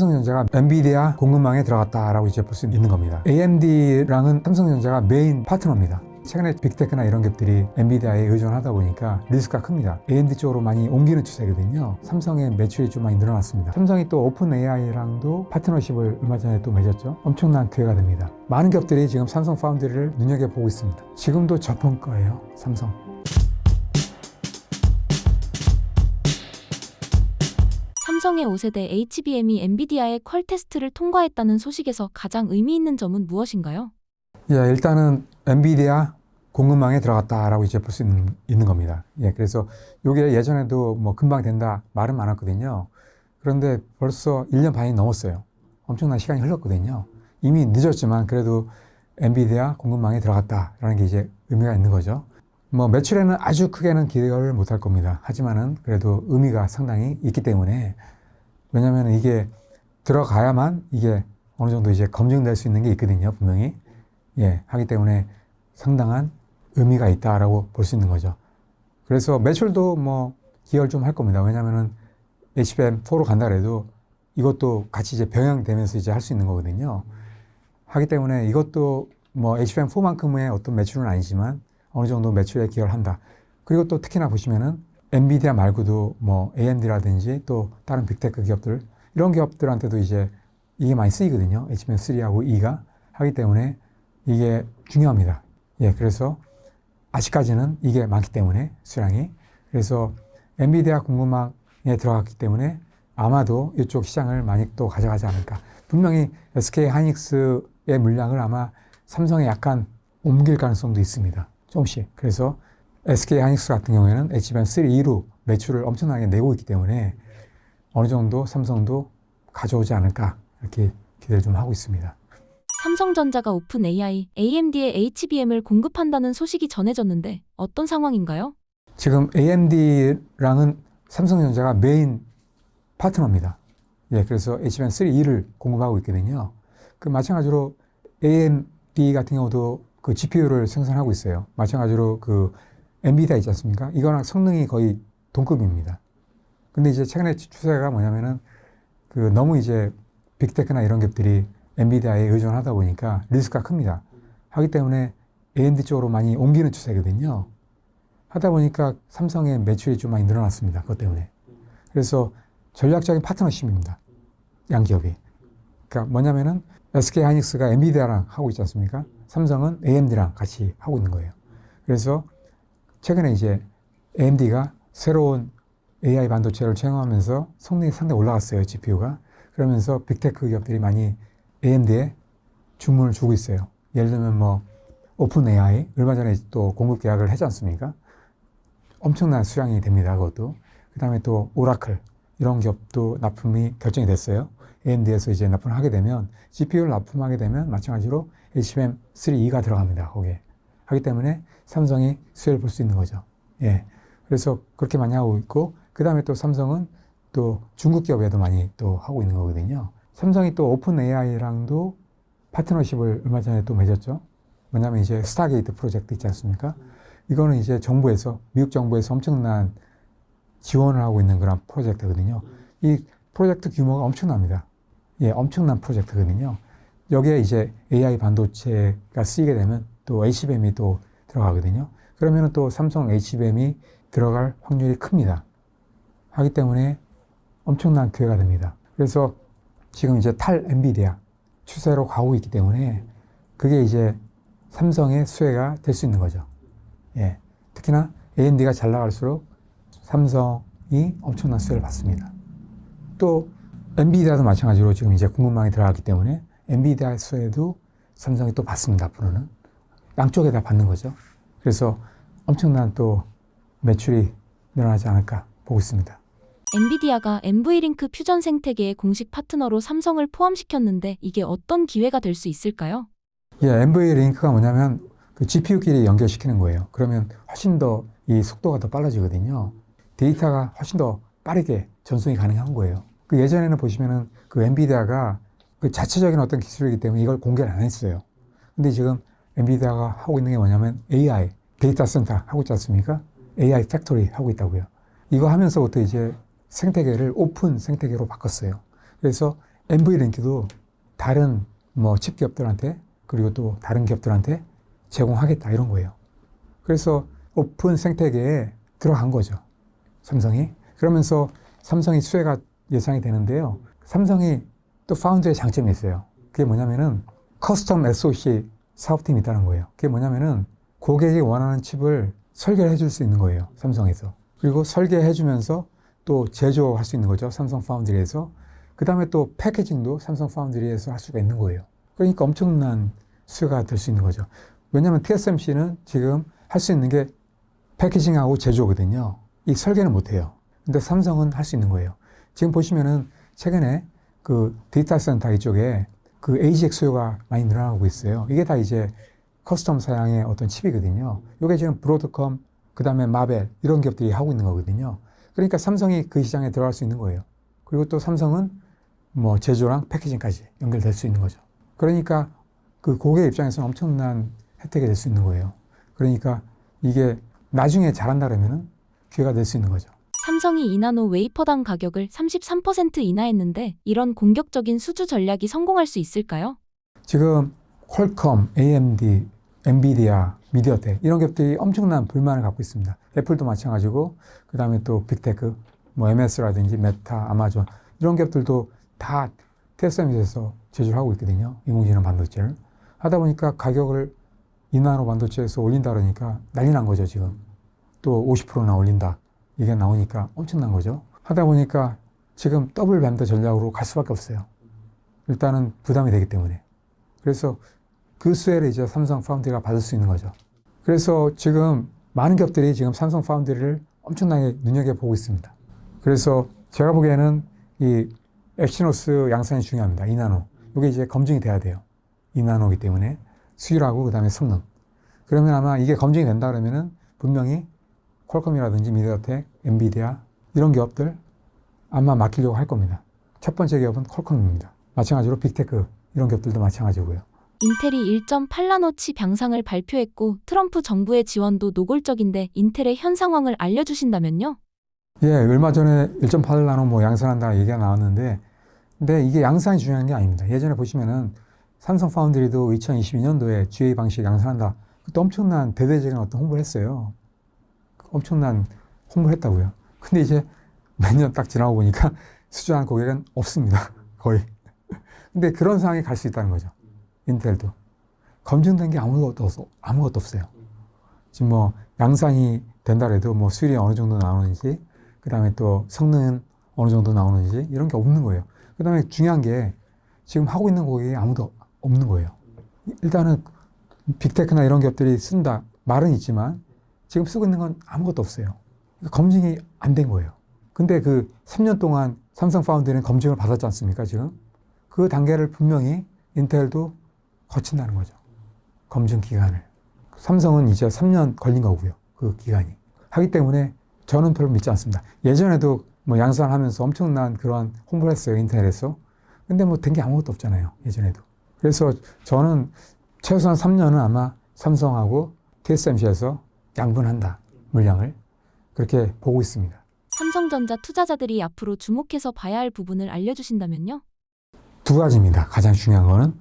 삼성전자가 엔비디아 공급망에 들어갔다라고 이제 볼 수 있는 겁니다. AMD랑은 삼성전자가 메인 파트너입니다. 최근에 빅테크나 이런 것들이 엔비디아에 의존하다 보니까 리스크가 큽니다. AMD 쪽으로 많이 옮기는 추세거든요. 삼성의 매출이 좀 많이 늘어났습니다. 삼성이 또 오픈 AI랑도 파트너십을 얼마 전에 또 맺었죠. 엄청난 기회가 됩니다. 많은 기업들이 지금 삼성 파운드리를 눈여겨보고 있습니다. 지금도 저평가예요. 삼성. 삼성의 5세대 HBM이 엔비디아의 퀄 테스트를 통과했다는 소식에서 가장 의미 있는 점은 무엇인가요? 예, 일단은 엔비디아 공급망에 들어갔다라고 이제 볼 수 있는, 있는 겁니다. 예, 그래서 이게 예전에도 뭐 금방 된다 말은 많았거든요. 그런데 벌써 1년 반이 넘었어요. 엄청난 시간이 흘렀거든요. 이미 늦었지만 그래도 엔비디아 공급망에 들어갔다라는 게 이제 의미가 있는 거죠. 뭐 매출에는 아주 크게는 기대를 못할 겁니다. 하지만은 그래도 의미가 상당히 있기 때문에 왜냐하면 이게 들어가야만 이게 어느 정도 이제 검증될 수 있는 게 있거든요. 분명히. 예, 하기 때문에 상당한 의미가 있다라고 볼 수 있는 거죠. 그래서 매출도 뭐 기여를 좀 할 겁니다. 왜냐면은 HBM4로 간다 그래도 이것도 같이 이제 병행되면서 이제 할 수 있는 거거든요. 하기 때문에 이것도 뭐 HBM4만큼의 어떤 매출은 아니지만 어느 정도 매출에 기여를 한다. 그리고 또 특히나 보시면은 엔비디아 말고도 뭐 AMD라든지 또 다른 빅테크 기업들 이런 기업들한테도 이제 이게 많이 쓰이거든요. HBM3하고 2가 하기 때문에 이게 중요합니다. 예, 그래서 아직까지는 이게 많기 때문에 수량이 그래서 엔비디아 공급망에 들어갔기 때문에 아마도 이쪽 시장을 많이 또 가져가지 않을까. 분명히 SK 하이닉스의 물량을 아마 삼성에 약간 옮길 가능성도 있습니다. 조금씩. 그래서 SK 하이닉스 같은 경우에는 HBM3 2로 매출을 엄청나게 내고 있기 때문에 어느 정도 삼성도 가져오지 않을까 이렇게 기대를 좀 하고 있습니다. 삼성전자가 오픈 AI, AMD의 HBM을 공급한다는 소식이 전해졌는데 어떤 상황인가요? 지금 AMD랑은 삼성전자가 메인 파트너입니다. 예, 그래서 HBM3 2를 공급하고 있거든요. 그 마찬가지로 AMD 같은 경우도 그 GPU를 생산하고 있어요. 마찬가지로 그 엔비디아 있지 않습니까? 이거랑 성능이 거의 동급입니다. 근데 이제 최근에 추세가 뭐냐면은 그 너무 이제 빅테크나 이런 기업들이 엔비디아에 의존하다 보니까 리스크가 큽니다. 하기 때문에 AMD 쪽으로 많이 옮기는 추세거든요. 하다 보니까 삼성의 매출이 좀 많이 늘어났습니다. 그것 때문에. 그래서 전략적인 파트너십입니다. 양 기업이. 그러니까 뭐냐면은 SK 하이닉스가 엔비디아랑 하고 있지 않습니까? 삼성은 AMD랑 같이 하고 있는 거예요. 그래서 최근에 이제 AMD가 새로운 AI 반도체를 채용하면서 성능이 상당히 올라갔어요. GPU가. 그러면서 빅테크 기업들이 많이 AMD에 주문을 주고 있어요. 예를 들면 뭐 오픈 AI 얼마 전에 또 공급 계약을 했지 않습니까? 엄청난 수량이 됩니다. 그것도. 그 다음에 또 오라클 이런 기업도 납품이 결정이 됐어요. AMD에서 이제 납품을 하게 되면 GPU를 납품하게 되면 마찬가지로 HBM3E가 들어갑니다. 거기에. 하기 때문에 삼성이 수혜를 볼 수 있는 거죠. 예. 그래서 그렇게 많이 하고 있고 그 다음에 또 삼성은 또 중국 기업에도 많이 또 하고 있는 거거든요. 삼성이 또 오픈 AI랑도 파트너십을 얼마 전에 또 맺었죠. 뭐냐면 이제 스타게이트 프로젝트 있지 않습니까? 이거는 이제 정부에서, 미국 정부에서 엄청난 지원을 하고 있는 그런 프로젝트거든요. 이 프로젝트 규모가 엄청납니다. 예, 엄청난 프로젝트거든요. 여기에 이제 AI 반도체가 쓰이게 되면 또 HBM이 또 들어가거든요. 그러면 또 삼성 HBM이 들어갈 확률이 큽니다. 하기 때문에 엄청난 기회가 됩니다. 그래서 지금 이제 탈 엔비디아 추세로 가고 있기 때문에 그게 이제 삼성의 수혜가 될 수 있는 거죠. 예. 특히나 AMD가 잘 나갈수록 삼성이 엄청난 수혜를 받습니다. 또 엔비디아도 마찬가지로 지금 이제 공급망에 들어갔기 때문에 엔비디아 수혜도 삼성이 또 받습니다. 앞으로는 양쪽에 다 받는 거죠. 그래서 엄청난 또 매출이 늘어나지 않을까 보고 있습니다. 엔비디아가 엔브이링크 퓨전 생태계의 공식 파트너로 삼성을 포함시켰는데 이게 어떤 기회가 될 수 있을까요? 예, MV 링크가 뭐냐면 그 GPU끼리 연결시키는 거예요. 그러면 훨씬 더 이 속도가 더 빨라지거든요. 데이터가 훨씬 더 빠르게 전송이 가능한 거예요. 그 예전에는 보시면은 그 엔비디아가 그 자체적인 어떤 기술이기 때문에 이걸 공개를 안 했어요. 근데 지금 엔비디아가 하고 있는 게 뭐냐면 AI 데이터 센터 하고 있지 않습니까? AI 팩토리 하고 있다고요. 이거 하면서부터 이제 생태계를 오픈 생태계로 바꿨어요. 그래서 NVLink,도 다른 뭐 칩 기업들한테 그리고 또 다른 기업들한테 제공하겠다 이런 거예요. 그래서 오픈 생태계에 들어간 거죠. 삼성이. 그러면서 삼성이 수혜가 예상이 되는데요. 삼성이 또 파운드의 장점이 있어요. 그게 뭐냐면은 커스텀 SOC 사업팀이 있다는 거예요. 그게 뭐냐면은 고객이 원하는 칩을 설계를 해줄 수 있는 거예요. 삼성에서. 그리고 설계해 주면서 또 제조할 수 있는 거죠. 삼성 파운드리에서. 그 다음에 또 패키징도 삼성 파운드리에서 할 수가 있는 거예요. 그러니까 엄청난 수요가 될 수 있는 거죠. 왜냐하면 TSMC는 지금 할 수 있는 게 패키징하고 제조거든요. 이 설계는 못 해요. 근데 삼성은 할 수 있는 거예요. 지금 보시면은 최근에 그 데이터 센터 이쪽에 그 AGX 수요가 많이 늘어나고 있어요. 이게 다 이제 커스텀 사양의 어떤 칩이거든요. 이게 지금 브로드컴, 그 다음에 마벨 이런 기업들이 하고 있는 거거든요. 그러니까 삼성이 그 시장에 들어갈 수 있는 거예요. 그리고 또 삼성은 뭐 제조랑 패키징까지 연결될 수 있는 거죠. 그러니까 그 고객 입장에서는 엄청난 혜택이 될 수 있는 거예요. 그러니까 이게 나중에 잘한다 그러면은 기회가 될 수 있는 거죠. 삼성이 이나노 웨이퍼당 가격을 33% 인하했는데 이런 공격적인 수주 전략이 성공할 수 있을까요? 지금 퀄컴, AMD, 엔비디아, 미디어텍 이런 기업들이 엄청난 불만을 갖고 있습니다. 애플도 마찬가지고 그 다음에 또 빅테크, 뭐 MS라든지 메타, 아마존 이런 기업들도 다 TSMC에서 제조를 하고 있거든요. 인공지능 반도체를 하다 보니까 가격을 이나노 반도체에서 올린다 그러니까 난리 난 거죠 지금. 또 50%나 올린다 이게 나오니까 엄청난 거죠. 하다 보니까 지금 더블 밴드 전략으로 갈 수밖에 없어요. 일단은 부담이 되기 때문에. 그래서 그 수혜를 이제 삼성 파운드리가 받을 수 있는 거죠. 그래서 지금 많은 기업들이 지금 삼성 파운드리를 엄청나게 눈여겨보고 있습니다. 그래서 제가 보기에는 이 엑시노스 양산이 중요합니다. 이나노. 이게 이제 검증이 돼야 돼요. 이나노이기 때문에 수율하고 그 다음에 성능. 그러면 아마 이게 검증이 된다 그러면은 분명히 퀄컴이라든지 미디어텍, 엔비디아 이런 기업들 아마 맡기려고 할 겁니다. 첫 번째 기업은 퀄컴입니다. 마찬가지로 빅테크 이런 기업들도 마찬가지고요. 인텔이 1.8나노치 양상을 발표했고 트럼프 정부의 지원도 노골적인데 인텔의 현 상황을 알려주신다면요? 예, 얼마 전에 1.8나노 뭐 양산한다 얘기가 나왔는데, 근데 이게 양산이 중요한 게 아닙니다. 예전에 보시면은 삼성 파운드리도 2022년도에 GA 방식 양산한다. 그때 엄청난 대대적인 어떤 홍보를 했어요. 엄청난 홍보를 했다고요. 근데 이제 몇 년 딱 지나고 보니까 수주하는 고객은 없습니다. 거의. 근데 그런 상황이 갈수 있다는 거죠. 인텔도. 검증된 게 아무것도, 없, 아무것도 없어요. 지금 뭐 양산이 된다 해도 뭐 수율이 어느 정도 나오는지, 그 다음에 또 성능은 어느 정도 나오는지 이런 게 없는 거예요. 그 다음에 중요한 게 지금 하고 있는 고객이 아무도 없는 거예요. 일단은 빅테크나 이런 기업들이 쓴다 말은 있지만 지금 쓰고 있는 건 아무것도 없어요. 검증이 안 된 거예요. 근데 그 3년 동안 삼성 파운드는 검증을 받았지 않습니까, 지금? 그 단계를 분명히 인텔도 거친다는 거죠. 검증 기간을. 삼성은 이제 3년 걸린 거고요. 그 기간이. 하기 때문에 저는 별로 믿지 않습니다. 예전에도 뭐 양산 하면서 엄청난 그런 홍보를 했어요. 인터넷에서. 근데 뭐 된 게 아무것도 없잖아요. 예전에도. 그래서 저는 최소한 3년은 아마 삼성하고 TSMC에서 양분한다. 물량을. 그렇게 보고 있습니다. 삼성전자 투자자들이 앞으로 주목해서 봐야 할 부분을 알려주신다면요? 두 가지입니다. 가장 중요한 거는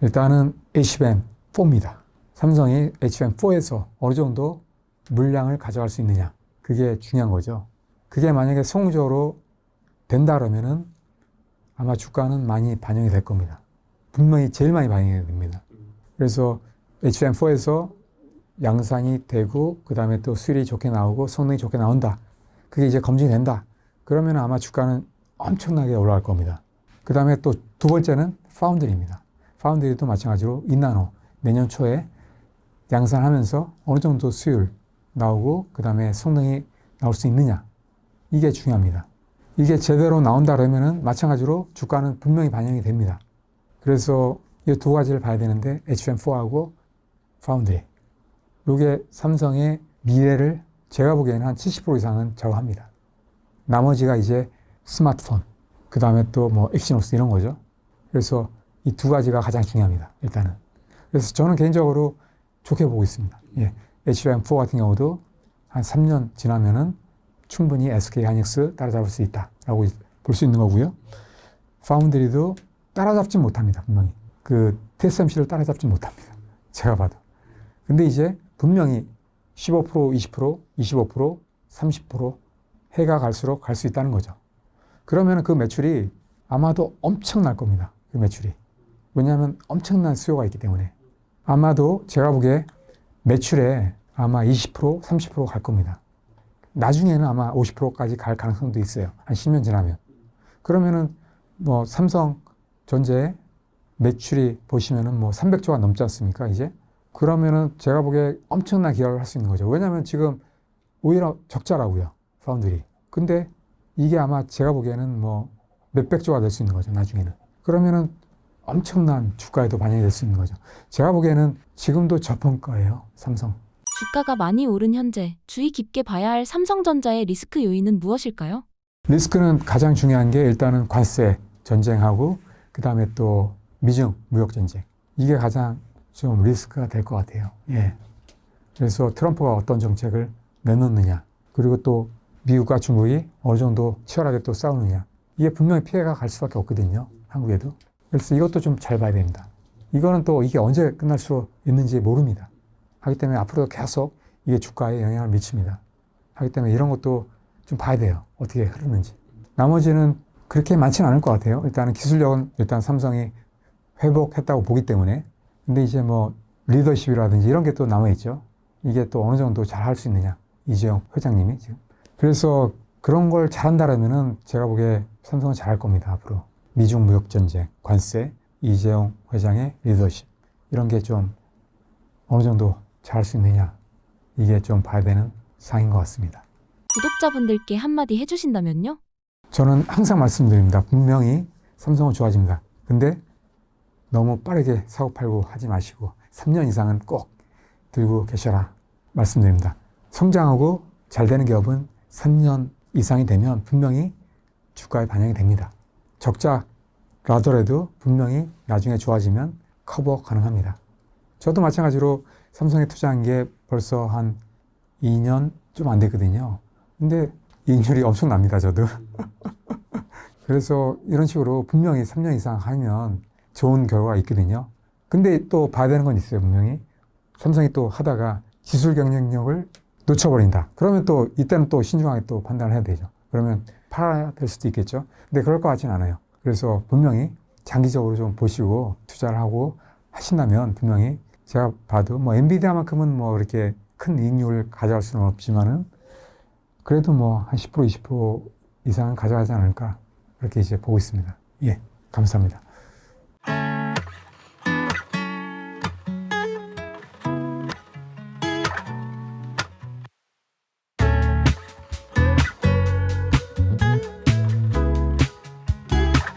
일단은 HBM4입니다. 삼성이 HBM4에서 어느 정도 물량을 가져갈 수 있느냐. 그게 중요한 거죠. 그게 만약에 성공적으로 된다 그러면은 아마 주가는 많이 반영이 될 겁니다. 분명히 제일 많이 반영이 됩니다. 그래서 HBM4에서 양산이 되고 그 다음에 또 수율이 좋게 나오고 성능이 좋게 나온다. 그게 이제 검증이 된다. 그러면 아마 주가는 엄청나게 올라갈 겁니다. 그 다음에 또 두 번째는 파운드리입니다. 파운드리도 마찬가지로 인나노 내년 초에 양산하면서 어느 정도 수율 나오고 그 다음에 성능이 나올 수 있느냐 이게 중요합니다. 이게 제대로 나온다 그러면은 마찬가지로 주가는 분명히 반영이 됩니다. 그래서 이 두 가지를 봐야 되는데 HM4하고 파운드리 이게 삼성의 미래를 제가 보기에는 한 70% 이상은 좌우합니다. 나머지가 이제 스마트폰, 그 다음에 또 뭐 엑시노스 이런 거죠. 그래서 이 두 가지가 가장 중요합니다. 일단은. 그래서 저는 개인적으로 좋게 보고 있습니다. 예. HBM4 같은 경우도 한 3년 지나면은 충분히 SK 하이닉스 따라잡을 수 있다라고 볼 수 있는 거고요. 파운드리도 따라잡지 못합니다. 분명히. 그 TSMC를 따라잡지 못합니다. 제가 봐도. 근데 이제 분명히 15%, 20%, 25%, 30% 해가 갈수록 갈 수 있다는 거죠. 그러면 그 매출이 아마도 엄청날 겁니다. 그 매출이. 왜냐하면 엄청난 수요가 있기 때문에. 아마도 제가 보기에 매출에 아마 20%, 30%갈 겁니다. 나중에는 아마 50%까지 갈 가능성도 있어요. 한 10년 지나면. 그러면은 뭐 삼성 전자의 매출이 보시면은 뭐 300조가 넘지 않습니까, 이제? 그러면은 제가 보기에 엄청난 기여를 할 수 있는 거죠. 왜냐하면 지금 오히려 적자라고요, 파운드리. 근데 이게 아마 제가 보기에는 뭐 몇백 조가 될 수 있는 거죠, 나중에는. 그러면은 엄청난 주가에도 반영이 될 수 있는 거죠. 제가 보기에는 지금도 저평가예요, 삼성. 주가가 많이 오른 현재 주의 깊게 봐야 할 삼성전자의 리스크 요인은 무엇일까요? 리스크는 가장 중요한 게 일단은 관세 전쟁하고 그 다음에 또 미중 무역 전쟁 이게 가장 좀 리스크가 될 것 같아요. 예. 그래서 트럼프가 어떤 정책을 내놓느냐 그리고 또 미국과 중국이 어느 정도 치열하게 또 싸우느냐 이게 분명히 피해가 갈 수밖에 없거든요. 한국에도. 그래서 이것도 좀 잘 봐야 됩니다. 이거는 또 이게 언제 끝날 수 있는지 모릅니다. 하기 때문에 앞으로도 계속 이게 주가에 영향을 미칩니다. 하기 때문에 이런 것도 좀 봐야 돼요. 어떻게 흐르는지. 나머지는 그렇게 많지는 않을 것 같아요. 일단은 기술력은 일단 삼성이 회복했다고 보기 때문에. 근데 이제 뭐 리더십이라든지 이런 게 또 남아있죠. 이게 또 어느 정도 잘 할 수 있느냐. 이재용 회장님이 지금. 그래서 그런 걸 잘한다라면은 제가 보기에 삼성은 잘할 겁니다. 앞으로. 미중 무역 전쟁, 관세, 이재용 회장의 리더십. 이런 게 좀 어느 정도 잘 할 수 있느냐. 이게 좀 봐야 되는 상인 것 같습니다. 구독자분들께 한마디 해주신다면요? 저는 항상 말씀드립니다. 분명히 삼성은 좋아집니다. 근데 너무 빠르게 사고 팔고 하지 마시고 3년 이상은 꼭 들고 계셔라 말씀드립니다. 성장하고 잘 되는 기업은 3년 이상이 되면 분명히 주가에 반영이 됩니다. 적자라더라도 분명히 나중에 좋아지면 커버 가능합니다. 저도 마찬가지로 삼성에 투자한 게 벌써 한 2년 좀 안 됐거든요. 근데 이익률이 엄청납니다, 저도. 그래서 이런 식으로 분명히 3년 이상 하면 좋은 결과가 있거든요. 근데 또 봐야 되는 건 있어요, 분명히. 삼성이 또 하다가 기술 경쟁력을 놓쳐버린다. 그러면 또 이때는 또 신중하게 또 판단을 해야 되죠. 그러면 팔아야 될 수도 있겠죠. 근데 그럴 것 같지는 않아요. 그래서 분명히 장기적으로 좀 보시고 투자를 하고 하신다면 분명히 제가 봐도 뭐 엔비디아만큼은 뭐 그렇게 큰 이익률을 가져갈 수는 없지만은 그래도 뭐 한 10% 20% 이상은 가져가지 않을까 그렇게 이제 보고 있습니다. 예, 감사합니다. you